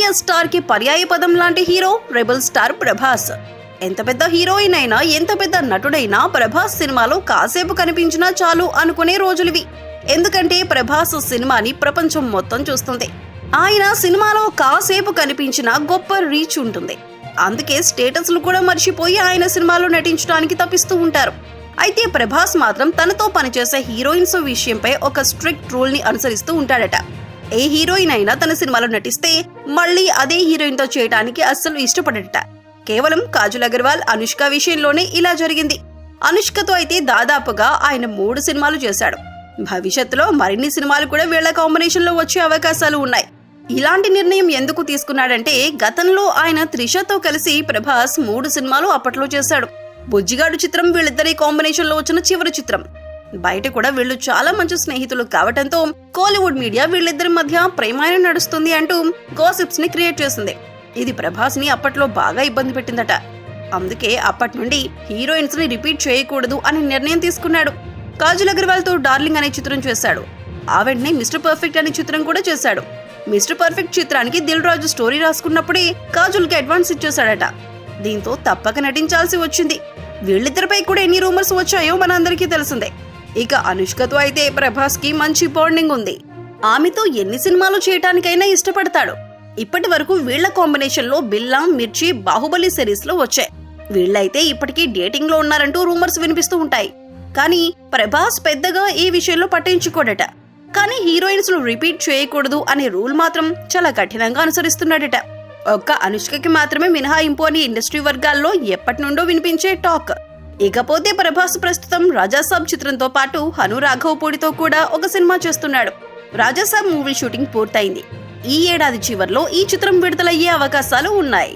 Indian స్టార్కి పర్యాయ పదం లాంటి హీరో రెబల్ స్టార్ ప్రభాస్. ఎంత పెద్ద హీరోయిన్ అయినా ఎంత పెద్ద నటుడైనా ప్రభాస్ సినిమాలో కాసేపు కనిపించినా చాలు అనుకునే రోజులివి. ఎందుకంటే ప్రభాస్ సినిమాని ప్రపంచం మొత్తం చూస్తుంది. ఆయన సినిమాలో కాసేపు కనిపించిన గొప్ప రీచ్ ఉంటుంది. అందుకే స్టేటస్లు కూడా మర్చిపోయి ఆయన సినిమాలో నటించడానికి తప్పిస్తూ ఉంటారు. అయితే ప్రభాస్ మాత్రం తనతో పనిచేసే హీరోయిన్స్ విషయంపై ఒక స్ట్రిక్ట్ రూల్ని అనుసరిస్తూ ఉంటాడట. ఏ హీరోయిన్ అయినా తన సినిమాలో నటిస్తే మళ్ళీ అదే హీరోయిన్తో చేయడానికి అస్సలు ఇష్టపడట. కేవలం కాజల్ అగర్వాల్ అనుష్క విషయంలోనే ఇలా జరిగింది. అనుష్కతో అయితే దాదాపుగా ఆయన మూడు సినిమాలు చేశాడు. భవిష్యత్తులో మరిన్ని సినిమాలు కూడా వీళ్ళ కాంబినేషన్లో వచ్చే అవకాశాలు ఉన్నాయి. ఇలాంటి నిర్ణయం ఎందుకు తీసుకున్నాడంటే గతంలో ఆయన త్రిషతో కలిసి ప్రభాస్ మూడు సినిమాలు అప్పట్లో చేశాడు. బుజ్జిగాడు చిత్రం వీళ్ళిద్దరి కాంబినేషన్లో వచ్చిన చివరి చిత్రం. బయట కూడా వీళ్ళు చాలా మంచి స్నేహితులు కావటంతో కోలీవుడ్ మీడియా వీళ్ళిద్దరి మధ్య ప్రేమాయణం నడుస్తుంది అంటూ గోసిప్స్ని క్రియేట్ చేసింది. ఇది ప్రభాస్ని అప్పట్లో బాగా ఇబ్బంది పెట్టిందట. అందుకే అప్పటి నుండి హీరోయిన్స్ని రిపీట్ చేయకూడదు అని నిర్ణయం తీసుకున్నాడు. కాజల్ అగర్వాల్తో డార్లింగ్ అనే చిత్రం చేశాడు. ఆ వెంటనే మిస్టర్ పర్ఫెక్ట్ అనే చిత్రం కూడా చేశాడు. మిస్టర్ పర్ఫెక్ట్ చిత్రానికి దిల్ రాజు స్టోరీ రాసుకున్నప్పుడే కాజుల్కి అడ్వాన్స్ ఇచ్చేశాడట. దీంతో తప్పక నటించాల్సి వచ్చింది. వీళ్ళిద్దరిపై కూడా ఎన్ని రూమర్స్ వచ్చాయో మనందరికీ తెలిసిందే. ఇక అనుష్కతో అయితే ప్రభాస్కి మంచి బాండింగ్ ఉంది. ఆమెతో ఎన్ని సినిమాలు చేయటానికైనా ఇష్టపడతాడు. ఇప్పటి వరకు వీళ్ళ కాంబినేషన్లో బిల్లా మిర్చి బాహుబలి సిరీస్లో వచ్చాయి. వీళ్ళైతే ఇప్పటికీ డేటింగ్లో ఉన్నారంటూ రూమర్స్ వినిపిస్తూ ఉంటాయి. కానీ ప్రభాస్ పెద్దగా ఈ విషయంలో పట్టించుకోడట. కానీ హీరోయిన్స్ను రిపీట్ చేయకూడదు అనే రూల్ మాత్రం చాలా కఠినంగా అనుసరిస్తున్నాడట. ఒక్క అనుష్కకి మాత్రమే మినహాయింపు అని ఇండస్ట్రీ వర్గాల్లో ఎప్పటి నుండో వినిపించే టాక్. ఇకపోతే ప్రభాస్ ప్రస్తుతం రాజాసాబ్ చిత్రంతో పాటు హను రాఘవపూడితో కూడా ఒక సినిమా చేస్తున్నాడు. రాజాసాబ్ మూవీ షూటింగ్ పూర్తయింది. ఈ ఏడాది చివర్లో ఈ చిత్రం విడుదలయ్యే అవకాశాలు ఉన్నాయి.